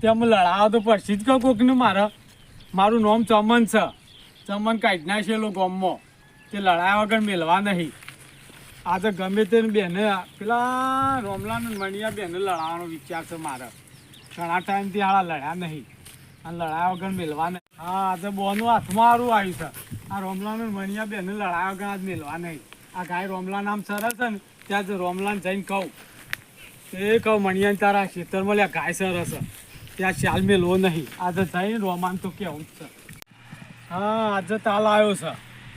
તેમ લડાવો તો પડશે જ કહું કોકને મારે મારું નામ ચમન છે ચમન કાઢી નાખેલો ગામમાં તે લડાયા વગર મેળવા નહીં આ તો ગમે તે બેને પેલા રોમલાન મણિયા બેને લડાવવાનો વિચાર છે મારે ઘણા ટાઈમથી હાળા લડ્યા નહીં અને લડાયા વગર મેળવા નહીં હા આ તો બોનું હાથમાં સારું આવ્યું છે આ રોમલાન મણિયા બેને લડાયા વગર આજ મેળવા નહીં આ ગાય રોમલા નામ સરસ છે ને ત્યાં જ રોમલાને જઈને કહું એ કહું મણિયાન તારા ખેતરમાં લ્યા ગાય હશે ત્યાં ચાલ મેળવો નહીં. આજે જઈને રોમાન તો કેવું જ છે. હા, આજે તાલ આવ્યો છે.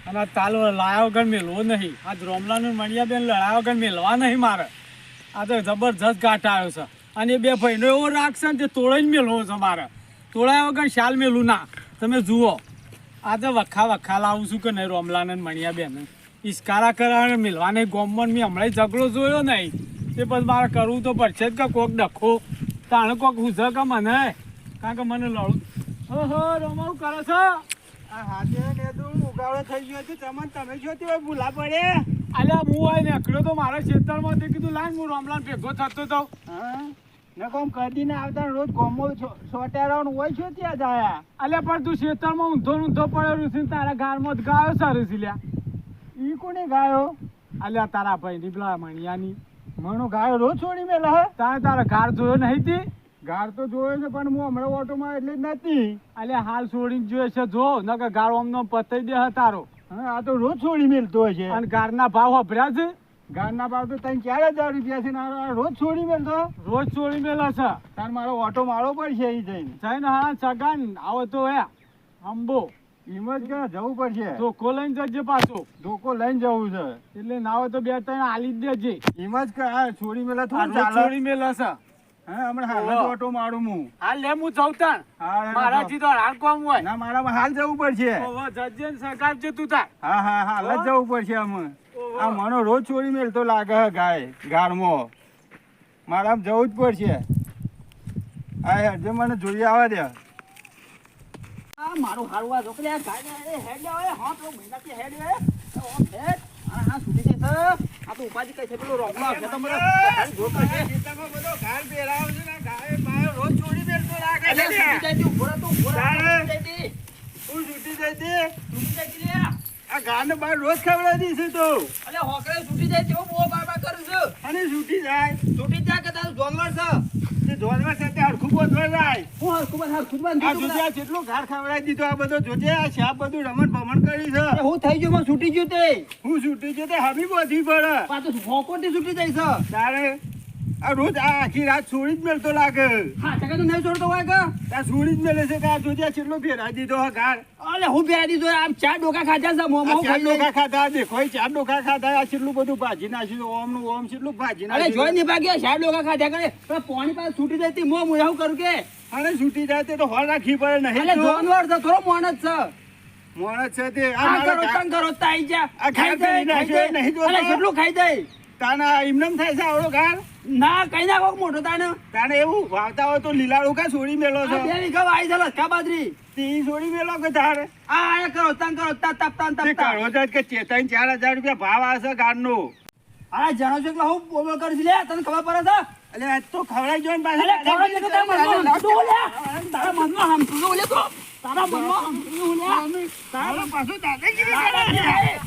અને આ તાલ લાયા વગર લો નહીં. આજ રોમલાનું મણિયાબેન લડાયા વગર મેળવા નહીં મારે. આ તો જબરજસ્ત ગાંઠ આવ્યો છે. અને એ બે ભાઈનો એવો રાખશે ને, તે તોડાઈને મેળવો છે મારે. તોડાયા વગર શાલ મેલું ના, તમે જુઓ. આજે વખા વખા લાવું છું કે નહીં રોમલાને મણિયાબેન મણિયા બેન ઈસ્કારા કરાવે મેલવા નહીં ગોમમાં મેં હમણાં ઝઘડો જોયો નહીં. તે પછી મારે કરવું તો પડશે જ કે કોક ડખો. તાણે કોક હુઝ કે મને? કારણ કે મને લડું ઓહો રોમાવું કરો છો? આ હાથે ને તું ઉગાડો થઈ ગયો છે. ચમન તમે છો તે ભૂલા પડે. અલ્યા હું આય નીકળ્યો તો મારા ખેતરમાં તે કીધું લાઈન હું રોમલાન ભેગો થતો તો. હા? ને કોમ કદીને આવતા રોજ ગોમો સોટેરાውን હોય છો ત્યાં જાયા. અલ્યા પણ તું ખેતરમાં ઊંધો ઊંધો પડેલું છે તારા ગારમાં જ ગાયો સારું છે લ્યા. ઈ કોને ગાયો? અલ્યા તારા ભાઈ ની પેલા મણિયાની. મણો ગાયો રોજ છોડી મેલા હે? તારે તારે ઘર જોયો નહીં તી? ગાર તો જોયો છે પણ હું હમણાં ઓટોમાં એટલે જ નથી. અલે હાલ છોડીને જોયે છે જો નકર ગાર ઓમનો પતઈ દે હે તારો. હા આ તો રોજ છોડી મેલતો હોય છે. અને ગારના ભાવ વપરાય છે? ગારના ભાવ તો ત્રણ ચાર હજાર રૂપિયા છે? ને રોજ છોડી મેલતો? રોજ છોડી મેલા છે. તાર મારો ઓટો મારો પડશે ઈ જઈને. જઈને હા સગાન આવો તો હે અંબો. હિંમત કે જવું પડશે. ધોકો લઈને જજે પાછો. ધોકો લઈને જવું છે. એટલે ના હોય તો બે ત્રણ આલી જ દેજે. હિંમત કે આ છોડી મેલા થોડું ચાલે. છોડી મેલા સા હા હમણાં હાલ જ ઓટો મારું હું હાલ લે હું જાઉં તાણ હા મારાથી તો હાલ કોમ હોય. ના મારામાં હાલ જવું પડશે. ઓહો, જજે ને સગાવજે તું તાર. હા હા હાલ જ જવું પડશે અમે આ મનો રોજ છોડી મેલતો લાગે હે ગાય ગારમાં મારા જવું જ પડશે. આ હેડજે મને જોઈ આવવા દે. આ મારું હારું આ છોકરી આ ગાય એ હેડ આવે હા તો મહિનાથી હેડ લે ઓમ હેડ આ હા છૂટી જશે આ તો ઉપાધિ કઈ છે પેલો રોકડો આવશે તો મને ખાલી જોર કરશે રોજ છોડી લાગે એટલે છૂટી જાય તી, ઊભો તું? છૂટી જાય તી, તું છૂટી જાય તી આ ગાને બાર રોજ ખવડાવી દીધું તો. અલે હોકરે છૂટી જાય તેવો બહુ બાર બાર કરું છું. અને છૂટી જાય. છૂટી જાય કે તારું જોનવર છે? છૂટી ગયું તે. હું છૂટી ગયું તે હમી બોધી પડે. પાછું હોકોથી છૂટી જાય છે તારે આ રોજ આ આખી રાત છોડી જ મેળતો લાગે. હા ટકા તો નહીં છોડતો હોય કે? આ છોડી જ મેલે છે કે આ જોજે આ ફેરા દીધો હા ઘાર અલે હું ફેરા દીધો આમ ચાર ડોકા ખાધા છે મોમો ચાર ડોકા ખાધા દેખો એ ચાર ડોકા ખાધા આ કેટલું બધું ભાજી નાખ્યું ઓમનું ઓમ કેટલું ભાજી અરે જોઈ નહીં ભાગ્યા ચાર ડોકા ખાધા કરે. પણ પોણી પાસે છૂટી જાય મો હું એવું કરું કે? અરે છૂટી જાય તે તો હોળ રાખી પડે નહીં અરે જોનવર છે થોડો મોણ છે. મોણસ છે તે. આ કરો તંગ કરો તાઈ જા. આ ખાઈ નાખ્યો, જાય નહીં જો અરે કેટલું ખાઈ જાય તાના ઇમનમ થાય છે આવડો ઘાર ના કઈ ના કોક મોટો તાને. તાને એવું વાવતા હોય તો લીલાડું કા છોડી મેલો છો? બે વીઘા વાઈ છે લસકા બાજરી. તી છોડી મેલો કે તારે? આ આયા કરો તંગ કરો તા તપ તન તપ તા કરો જ કે ચાર હજાર રૂપિયા ભાવ આવશે ગારનો આ જણો છો એટલે હું બોલ કરી લે તને ખબર પડે છે? એટલે આ તો ખવડાઈ જો ને એટલે છે કે તારા મનમાં પાછા હમતું લે. તારા મનમાં હમતું લે તો. તારા મનમાં હમતું લે. તારા પાછું દાદાગીરી તારા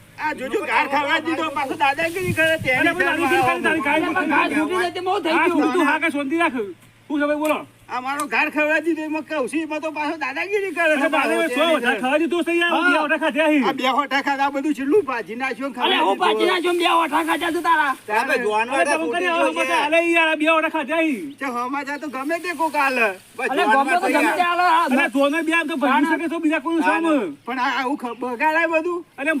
તારું જોજો ખવડાવી ખાવા દીધો પાછો દોસ્ત દોસ્ત અલે પણ ધોકલા દે લે તારા દાદાગીરી કરે, ખવડાવી જો ને થઈ ગયું તું હા કે સોંધી રાખ્યું ના કોઈનું લાજે ઘર સુધી બોલતા ના કરવા દે. આ જોજો ઘાર ખવડાવી પાછો દાદાગીરી કરે પણ ઘા છૂટી જાય તે બહુ થઈ ગયું આ બે ઘાર ખવડાવી બધું એમાં પાજી તો પાછો દાદાગીરી કરે છે અરે બે હોટા ખાધા આ બધું છેલ્લું ભાજી નાખ્યું અલે હું પાછી ના છું બે ઓઠા ખાધા છે છે હમા જા તો ગમે તે કો કાલ અલે ગમે તો ગમે તે બીજા કોનું સામ. પણ આ હું બગાડાય બધું. અરે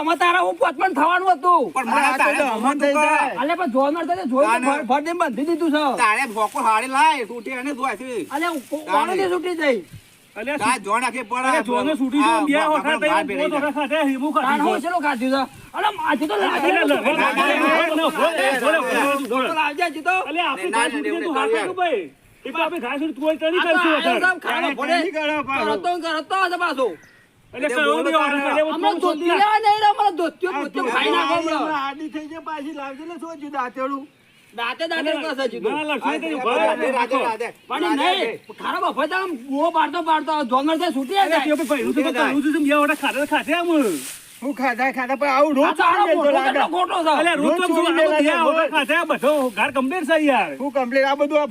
અમે તારા હું પોત પણ થવાનું હતું. પણ મારા તારે હમણ થઈ જાય. અલે પણ જોનર તો જોઈ તો ભર ભર દે બાંધી દીધું સર. તારે ભોકો હાડે લાય છૂટી અને ધોય છે અલે કોણ ને છૂટી જઈ અલે કા જોણ આખે પડા જોનો છૂટી જો બે ઓઠા તઈ બો તો રખા દે હિમુ કા કાઢો ચલો કાઢી દો અલે આજે તો લાજે લે તો લાજે જી તો અલે આપી કાઢ દે તું હાથે નું ભાઈ એ બાપે ઘાસ તું કોઈ તણી કરશું સાહેબ ખાડો પડે નહીં કરો પાછો તો કરો તો પાછો એટલે કયો દે ઓર્ડર કરે હું તો ધોતી રે મને ધોત્યો પોત્યો ખાઈ નાખો હમણાં આડી થઈ જાય પાછી લાવજે ને સોજી દાતેડું દાતે ના લક્ષ્મી આમ ગો પાડતો પાડતો ભાઈ હું તો કહું છું બે આમ. હું ખાધા ખાધા પણ આવું રોજ ચાલે લાગે ખોટો છે? છે યાર. હું કમ્પ્લીટ આ બધું આ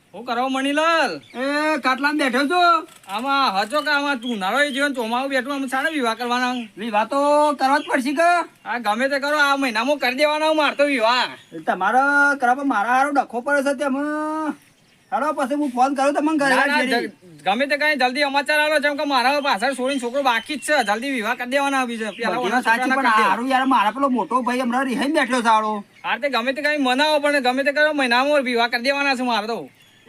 હું કરો મણીલાલ? એ કાટલામાં બેઠો છો? આમાં હજો કે આમાં તું નારો જીવન ચોમાવું બેઠું આમ સારા વિવાહ કરવાના? વિવાહ તો કરવા જ પડશે કે? આ ગમે તે કરો આ મહિનામાં કરી દેવાના મારતો વિવાહ. તમારો કરવા પણ મારા હારો ડખો પડે છે તેમાં. હાલો પછી હું ફોન કરું તમને ઘરે ગમે તે કઈ જલ્દી સમાચાર આલો જેમ કે મારા પાછળ છોડી છોકરો બાકી જ છે જલ્દી વિવાહ કરી દેવાના આવી વાત સાચી પણ હારું યાર મારા પેલો મોટો ભાઈ હમણાં રિહાઈને બેઠો છે હારો હાર તે ગમે તે કઈ મનાવો પણ ગમે તે કરો મહિનામાં વિવાહ કરી દેવાના છે મારે તો.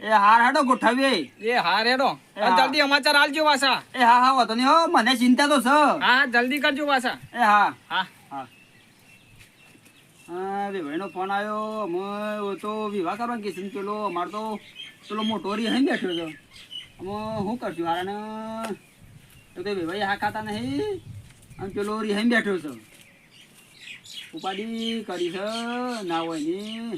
એ હાર હાડો ગોઠવીએ. એ હાર હેડો. જલ્દી સમાચાર આલજો વાસા એ હા હા વાંધો નહીં. હો મને ચિંતા તો છે. હા જલ્દી કરજો વાસા એ હા. હા. હા. ભાઈનો ફોન આવ્યો. અમે તો વિવાહ કરવા કિશન પેલો અમાર તો પેલો મોટો રિહાઈને બેઠો છે. અમે શું કરશું હારાને? તો તે ભાઈ હા ખાતા નહીં. અને પેલો રિહાઈને બેઠો છે. ઉપાડી કરી છે ના હોય ને.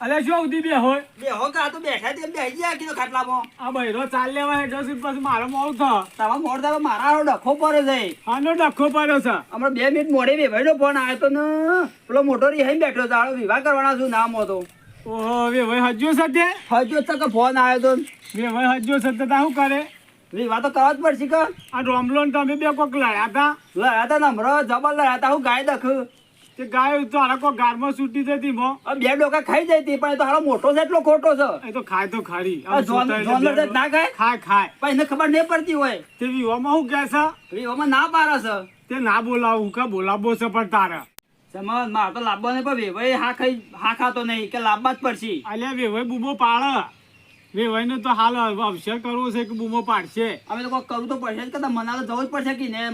અરે શું સુધી બે હોય? બે હો કા તો બેઠા તેમ બેહી ગયા કીધું ખાટલામાં આ બૈરો ચાલ લેવા હેઠળ સુધી પછી મારો મોડ થાય તમારા મોડ દાડો મારા ડખો પડે છે. આનો ડખો પડ્યો છે. હમણાં બે મિનિટ મોડે વેભાઈનો ફોન આવ્યો તો ને પેલો મોટો રિહાઈને બેઠો છે વિવાહ કરવાના છું નામ હતો. ઓહો વે ભાઈ હજ્યો છે તે? હજુ તક ફોન આવ્યો તો? વે ભાઈ હજ્યો છે તે તા શું કરે? વિવાહ તો કરવા જ પડશે કે. આ રોમલોન તમે બે કોક લડ્યા હતા લડ્યા હતા ને હમણાં જબર લડ્યા હતા હું ગાય દખ. તે ગાયો તો આરા કોક ગારમાં છૂટી જતી મો. બે ડોકા ખાઈ જાય પણ એ તો હારો મોટો છે એટલો ખોટો છે. એ તો ખાય તો ખરી. ના ખાય? ખાય ખાય. પણ એને ખબર નહીં પડતી હોય. તે વિવામાં હું કહે છે? વિવામાં ના પારે છે. તે ના બોલાવું કે બોલાવો છે પણ તારા. સમજ માર તો લાભો નહીં પણ વેવાઈ હા ખાઈ હા ખાતો નહીં કે લાભવા જ પડશે. અલ્યા વેવાઈ બૂમો પાડે. વેવાઈને તો હાલ અવસર કરવો છે કે બૂમો પાડશે? અમે તો કોઈ કરવું તો પડશે જ કે મને જવું જ પડશે કે ને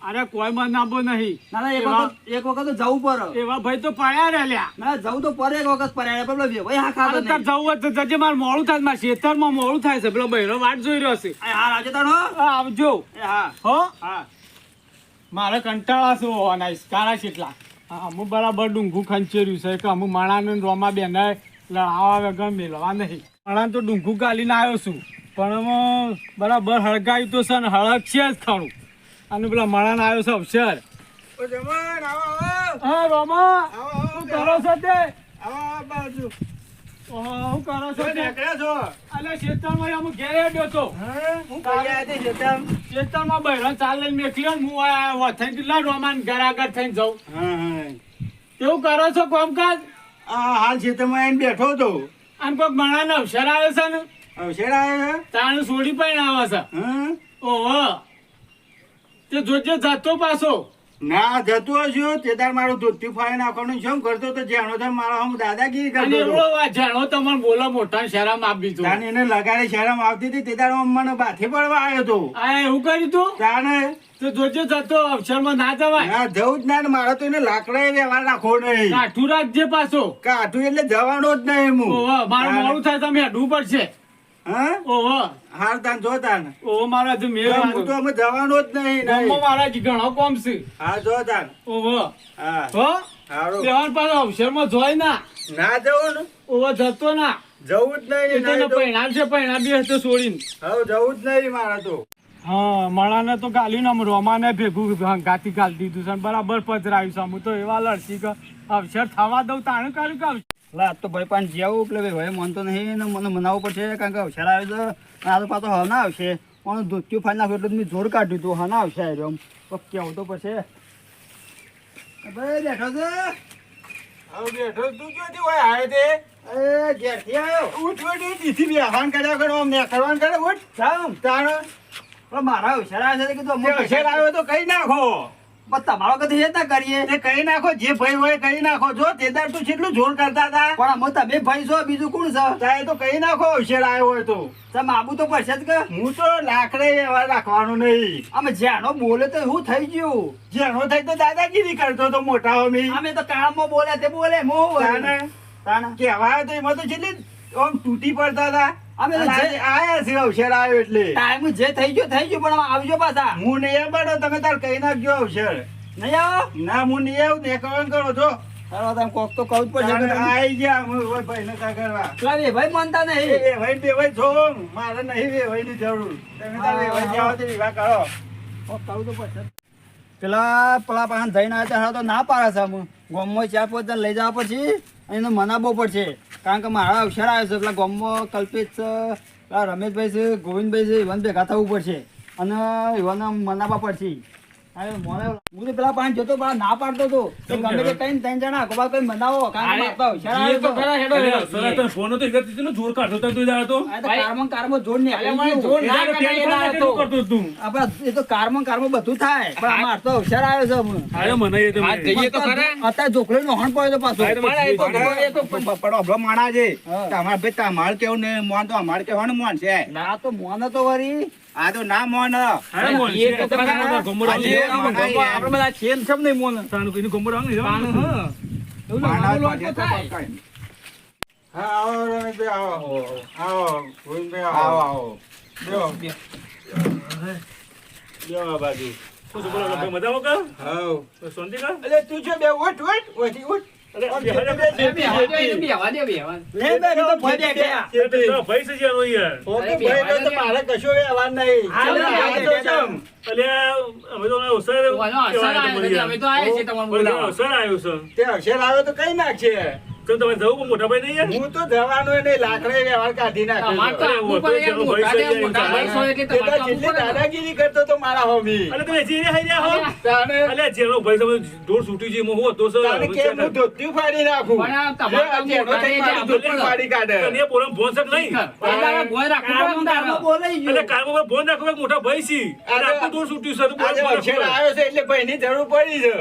અરે કોઈ મન નાબો નહીં. ના એક વખત એક વખત તો જવું પડે. એવા ભાઈ તો પડ્યા રે લ્યા ના જવું તો પડે એક વખત પડ્યા પેલો વેવાઈ હા ખાતો નહીં જવું તો જજે મારે મોડું થાય મારા ખેતરમાં મોડું થાય છે. પેલો બહેરો વાટ જોઈ રહ્યો છે. એ હા તારો આવજો. એ હા. હો? હા. મારે કંટાળા શું હોવાના કાળા કેટલા અમુક બરાબર ડુંગું ખંચેર્યું છે કે અમુક માણાને ને રોમા બેને લડાવા વગર મેળવા નહીં. માણા તો ડુંગું ગાલીને આવ્યો છું. પણ બરાબર હળગાયું તો છે ને હળગશે જ ખરું. અને પેલા માળા આવ્યો છે અક્ષર રોમા કરો છો તે? બાજુ. હું કરો છો નીકળ્યા છો? અલે શેતળમાં હું ઘેર આવ્યો હતો હું? શેતળમાં બહેરો ચાલ લઈને મેકલ્યો હું આવ્યો થઈ કેટલા રોમાન ઘર આગળ થઈને જઉં. કેવું કરો છો કોમકાજ? આ હાલ શેતળમાં આવીને બેઠો હતો અને કોઈક મણાને અવસર આવ્યો છે ને? અવસર આવ્યો છે? તાણે સોડી પણ આવે છે? ઓહો. તે જોજે જાતો પાછો. ના જતો હજુ તે તાર મારું ધોતી ફાઈ નાખવાનું શું કરતો તો જાણો તો મારો હમ દાદાગીરી કરતો Ah, જાણો તમારે બોલો મોટા શરમ આપી તું તાને એને લગાડે શરમ આવતી હતી. તે તાર મને બાથે પડવા આવ્યો હતો. આ એવું કર્યું તું? તાને? તો જોજો જતો અવસરમાં ના જવાય. ના જવું જ ના મારો તો એને લાકડા વ્યવહાર રાખવો નહીં. કાઠું રાખજે પાછો. કાઠું એટલે જવાનો જ નહીં હું. મારું મોડું થાય તમે હેડવું પડશે. હા? ઓહો. હાર તાન જો તાન ઓહો મારા હજુ મેળ હું તો અમે જવાનો જ નહીં નહીં. મારા હજી ઘણો કોમ છે. હા જો તાન ઓહો. હા. હો? હારું. બેવાન પાછો અવસરમાં જોઈ ના. ના જવું ને. ઓહો જતો ના. જવું જ નહીં તને પરિણામ છે પૈણા બી હશે છોડીને હવે જવું જ નહીં મારા તો. હા મણાને તો ગાલ્યું ને રોમાને ભેગું ગાતી ગાલી દીધું છે બરાબર પધરાયું છે. હું તો એવા લડશી કે અવસર થવા દઉં તાણું કર્યું કે લા તો ભાઈ પણ જેવું એટલે ભાઈ માનતો નહીં ને મને મનાવવું પડશે કારણ કે અવસર આવે તો આ તો પાછો હા ના આવશે. પણ ધોત્યું ફાઈ નાખ્યું એટલે મેં જોર કાઢ્યું હતું હા ના આવશે આ રહ્યો. તો કેવું તો પડશે. ભાઈ બેઠો છે. હવે બેઠો તું ક્યાંથી હોય? આવ્યો તે? એ ઘેરથી આવ્યો ઉઠ કર્યા કરો આમ ને કરવાનું કરે ઉઠ. જામ તાણ? પણ મારા હોશિયાર આવે છે કીધું આવ્યો તો કઈ નાખો? પણ તમારો કદી એ ના કરીએ. એ કઈ નાખો જે ભાઈ હોય કહી નાખો. જો તે દાડ તું કેટલું જોર કરતા હતા? પણ અમે તમે ભાઈ છો બીજું કોણ છે? તારે તો કહી નાખો અક્ષર આવ્યો હોય તો. તમે આબુ તો પડશે જ કે? હું તો લાકડે વ્યવહાર રાખવાનો નહીં. અમે જ્યાંનો બોલે તો શું થઈ ગયું. જેનો થઈ તો દાદાગીરી કરતો તો મોટા હોમી. અમે તો કાળમાં બોલ્યા તે બોલે તાણે તાણે કહેવાય તો એમાં તો છેલ્લી આમ તૂટી પડતા હતા. અમે આયા છે અવસર આવ્યો એટલે. ટાઈમ જે થઈ ગયો થઈ ગયું પણ આવજો પાછા. હું નહીં પડો તમે તાર કઈ નાખજો અવસર. નહીં આવો? ના હું નહીં આવું ને કરવાનું કરો છો તમે કોક તો કહું જ પડશે કે ગયા હું ઓય ભાઈને કા કરવા. બે ભાઈ માનતા એ ભાઈ બે ભાઈ છો મારે નહીં વેવાઈની જરૂર. તમે તારે ભાઈ જાઓ તો વિવાહ કરો. કોક કહું તો પડશે. પેલા પેલા પાસે જઈને આવ્યા તો ના પાડે છે ગામમાં ચાર પાંચ લઈ જવા પછી એને મનાવવો પડશે. કારણ કે મારા અવસર આવ્યો છે પેલા ગામમાં કલ્પિત પેલા રમેશભાઈ છે, ગોવિંદભાઈ છે ઇવન ભેગા થવું પડશે. અને ઇવન મનાવવા પડશે. હું તો પેલા પાસે જતો પણ ના પાડતો હતો ગમે તે કઈ ત્રણ જણા ગોબા કોઈ મનાવો કારણ કે મારો તો ખરા હેડો સર, તને ફોન હતો એટલે કેટલો જોર કાઢતો હતો તું જાય તો આ તો કારમાં કારમાં ને અરે જોર ના એટલે કરાય પેન એના પણ હતો. કેટલું કરતો તું? આપડે એ તો કારમાં કારમાં બધું થાય પણ અમાર તો અવસર આવ્યો છે અમને. અરે મને એ તો આ જઈએ તો ખરા. અત્યારે નો હણ પડ્યો પાછો. પણ એ તો એ તો પણ અભલો માણા છે. તમારે ભાઈ તમારે કેવું ને મોન તો અમારે કહેવાનું મોન છે. ના તો મોન તો વરી. આ તો ના મોન આવે. આપણે બધા છે નહીં મોન. તાનું કોઈનું નહીં આવે હા. હા. આવો રમેશભાઈ આવો. આવો ગોવિંદભાઈ આવો. આવો બેહો. બેહો આ બાજુ. શું બોલો, લોકો મજામાં કા? હાવ. શાંતિ કા? તું બે ઉઠ ઉઠ. ઓછી ઉઠ. આવ્યો આવ્યો અક્ષર આવે તો કઈ નાખશે તો તમે જવું પણ મોટા ભાઈ નહીં? હું તો જવાનો નહીં લાકડે વ્યવહાર કાઢી તમારે તો નાખ્યો તો તો. દાદાગીરી કરતો તો મારા હોમી અલે તમે જીરે હાઈ રહ્યા હો? તાને અલે જેનો ભાઈ તમે દોર છૂટી છે, મો હું હતો સર. તાને કે હું ધોતી ફાડી નાખું પણ તમારે તો જે જેનો થઈ ને મારું પડે. ફાડી કાઢે તને પોરમ ભોન છે નહીં? રાખવું પડે કારમાં તારા. બોલાઈ એટલે ગયો પર ભોન રાખો મોટા ભાઈ છી અને આખું દોર છૂટ્યું સર બોલ રાખો. આવ્યો છે એટલે ભાઈની જરૂર પડી છે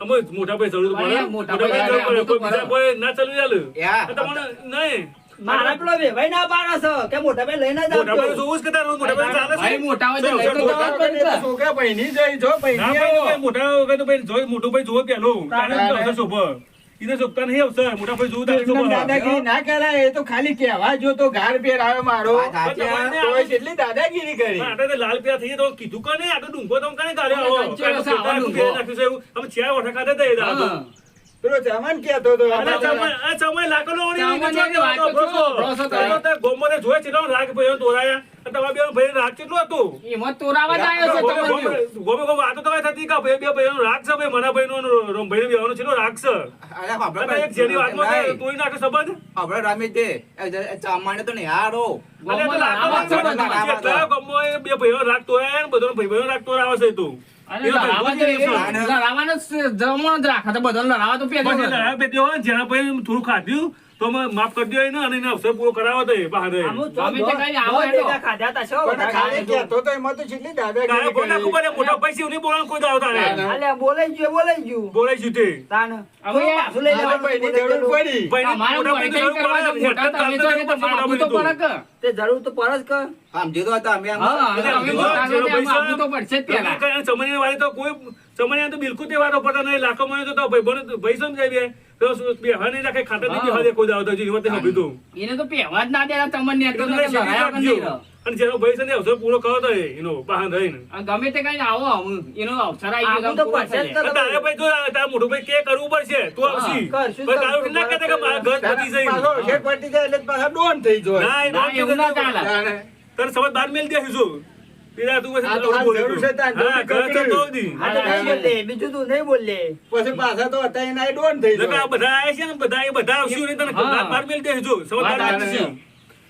અમે મોટા ભાઈ જરૂર પડે મોટા ભાઈ ભાઈ જરૂર પડે કોઈ બીજા કોઈ ના ચાલુ ચાલે ચાલુ તમને નહીં. મારા પેલો બે ના પાડે છે. કે મોટા ભાઈ લઈને જ મોટા ભાઈ જોવું કે તારું મોટા ભાઈ ચાલે છે? ભાઈ મોટા હોય તો તો લઈ તો મોટા જવા જ પડે ને. છોકરા ભાઈની જોઈ જો ભાઈની મોટા વગર તો ભાઈ જોઈ મોટો ભાઈ જોવો પેલો. તારે તારે. અવસર શોભે નહીં અવસર મોટા ભાઈ જોવું તારે દાદાગીરી ના કરાય એ તો ખાલી કહેવા જો તો ગાર પેર આવે મારો. તોય કેટલી દાદાગીરી કરી. આટલે તો લાલ પીળા થઈ તો કીધું કે આ તો ડુંગો તો આવો. ડુંગો. નાખ્યું છે એવું. અમે ચાર દાડો. હા. પેલો જવાન કહેતો હતો અરે ચમય- આ ચમય લાકડનો ઓળી ચમય નીચે ની વાત તો છો, કરો. તો ગોમોને જોયે છે, રાગ ભાઈઓ તોરાયા. અને તમારા બેનો ભાઈનો રાગ કેટલો હતો? એમાં તોરાવા જ આવ્યો છે ગોમે- તમને. ગોમે- ગોમે ગોમે વાતો તો કાંઈ થતી કે ભાઈ બે ભાઈઓનો રાગ છે, ભાઈ મના ભાઈનો રમભાઈનો બેવાનો છેલ્લો રાગ છે. અરે બાપરે એક જેની વાતમાં ભાઈ, તો તોડી નાખે સંબંધ. આપણે એ જ- ચામાને તો નહીં હારો અને આ તો ગોમમાં લાકડો છે, છે એ બે ભાઈઓનો રાગ તોડાયા ને ભાઈ ભાઈનો રાગ તોડાવે છે તું. અને એ તો લડાવા તો જ જમણો બધાને લડાવા તો પેલો જેના પછી થોડું ખાધ્યું તો માફ કરી દો એને અને એને અવસર પૂરો કરાવો તો બહાર. રહે. તો ગમે તે કઈ આવો દોઢ ખાધા તા છો બધા ખાલી ખાધા કહેતો તો એમાં તો કેટલી તારે દાદાગીરી બોલ નાખવું પડે, કરી. મોટા ભાઈ શિવની બોલાવાનું કોઈ દાવ તારે. અલ્યા બોલાઈ ગયું બોલાઈ ગયું. બોલાય છે તે. જરૂર તો પડે. તો પછી એટલે મોટા તમારે ભાઈને આપવું તો પડે. તે જરૂર તો પર જ કર સમજી તો હતા અમે આપવું તો પડશે જ તમે કઈ સમયની વાળી તો કોઈ સમયની તો બિલકુલ તે વાતો પડતા નહીં. લાખો મને તો ભાઈ ભાઈ સમજાય બે? તો શું બેહવા નહીં રાખે ખાતા નહીં બેહવા કોઈ દાવ તો જીવતે હભી તો એને તો પહેવા જ ના દેતા તમને તો તમે શેરી લડાયા પણ રાખજો. નહીં રહો. અને જેનો ભાઈ છે ને અવસર પૂરો કરો તો એનો બહાર રહીને ગમે તે કઈ આવો એનો અવસર આવી ગયો તો તો પૂરો પડશે જ થઈ જાય. તો. તારે ભાઈ જો તારા મોટું ભાઈ કે કરવું પડશે તું આવશી પણ તારું ના કહેતા કે મારા ઘર પતી જાય પાછો અક્ષર પટી જાય એટલે પાછા ડોન થઈ જાય ના, એ ના, નોટ એવું ના ચાલે. તને સમજ બાર મેલ દે છું પેલા તું બીજું તું નહીં બોલે. પછી પાછા તો હતા એના ડોન થઈ જાય બધા આવે છે ને બધા એ બધા આવશે ને તને. બાર મેલ દેજો. આવશે.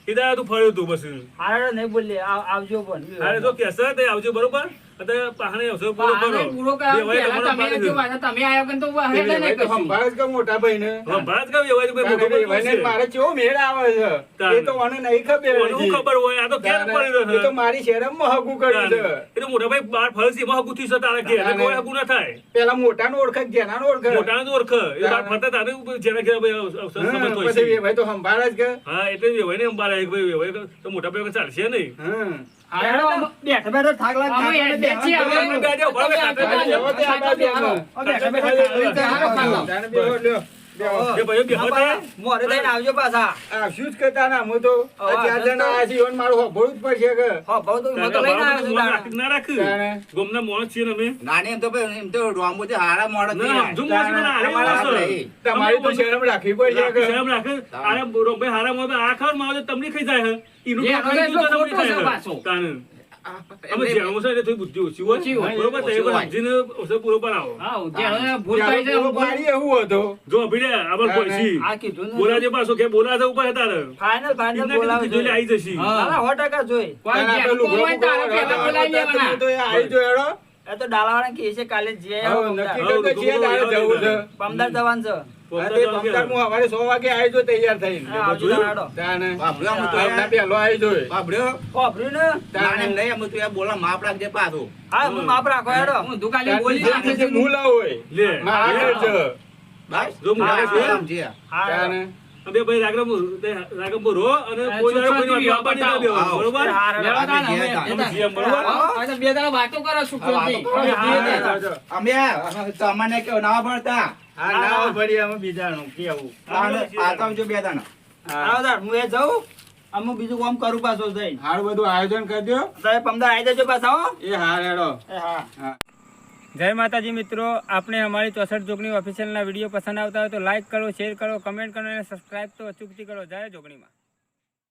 એ તું ફર્યો તું બસ હારે નહીં બોલે આવજો પણ. અરે તો કેસે તે આવજો બરોબર. પાહણે પૂરો કરો પૂરો કરાવો, તમે તમે આયા તો હેડે તો. કે મોટા એવા ભાઈ મોટો ભાઈ ભાઈને મારે કેવો મેળ આવે છે? એ તો મને નહીં ખબર કોને ખબર હોય? આ તો ઘેર પડી રહ્યો એ તો મારી શેરમમાં હગું કર્યું છે. એ તો મોટા ભાઈ બાર ફરસી એમાં હગું થયું છે તારા ઘેર એટલે કોઈ હગું ના થાય. પેલા મોટાનો ઓળખે ઘેનાનો ઓળખ? મોટાને તો ઓળખ. એ બાર ફરતા તારે જેના ઘેર ભાઈ હા, સમજ હોય છે. એ ભાઈ તો સંભાળ જ કે. હા એટલે વેવાય ને ભાઈ વેવાય તો મોટા ભાઈ ચાલશે નહીં. બેઠા બેઠા થાક લાગે અમે થાક હેડે છીએ, લાગે. અમે- બે જાઓ, ભાગે તમે સાથે આ બેહો તે આ બાજુ હાલો. અમે. બેઠા બેઠા ખાલી ચાલો ખાલો. તાને બેહો, લ્યો. બેહો. એ ભાઈઓ બેહો હા, ત્યાં. ભાઈ, મોરે થઈને આવજો પાછા આવશું જ કરતા ના હું તો ચાર જણા આયા છીએ, ઈવન મારું હોભળવું જ પડશે કે હો તો હું તો લઈને આવ્યો છું મોં તારા. રાખી- ના રાખ. તાણે. મોણસ છીએ ને અમે. નાની એમ તો ભાઈ એમ તો રોંબુ છે હારા મોડો જ ના, મોણસ હારે તમારા તો શરમ રાખવી પડશે કે શરમ રાખે. હારા તમને ખાઈ જાય ખાઈ. પાછો. તાણે. અમે જેણું છે એટલે થોડી બુદ્ધિ ઓછી હોય. બરોબર? સમજીને ઓછો પૂરો બનાવો. એવું હતો. જો પાછો કે ઉપર હતા બોલાવે આવી જશે. હા. જોઈ. કોઈ તારે. તો આવી જો એ તો ડાલાવાળા છે કાલે જઈ નક્કી તારે જવું છે. પમદાર જવાનું છે. સવારે સો વાગે આવી જો તૈયાર થઈને હા. તાણે. પહેલો આવી જોઈ વાપર્યો? વાપર્યું ને નાની નહીં, આમ તો બોલા માપ રાખજે પાછું. હા હું માપ રાખો હેડો હું દુકાને બોલી જે છે. મૂલા હોય લે. મારા છે બસ? જો હું હા. આમ છે. તાણે બે ભાઈ રાગમ રાગમ રો અને કોઈ. દેવાની, બરોબર હા, લેવા અમે અમે- અમે બરોબર હા, બે દાડા વાતો કરો સુખોથી. હા. અમે. અમે તમને કેવું ના ભણતા હા ના ભરી અમે બીજાનું કેવું? આ તો આવજો બે દાણા. આવો તાર, હું એ જાઉં અમુક બીજું કામ કરું પાછો હારું બધું આયોજન કરજો તમે પમદાર આવી જજો પાછા હો. એ જય માતાજી મિત્રો આપણે અમારી ચોસઠ જોગણી ઓફિશિયલના વીડિયો પસંદ આવતા હોય તો લાઈક કરો શેર કરો કમેન્ટ કરો અને સબસ્ક્રાઈબ તો અચૂકથી કરો. જય જોગણીમાં.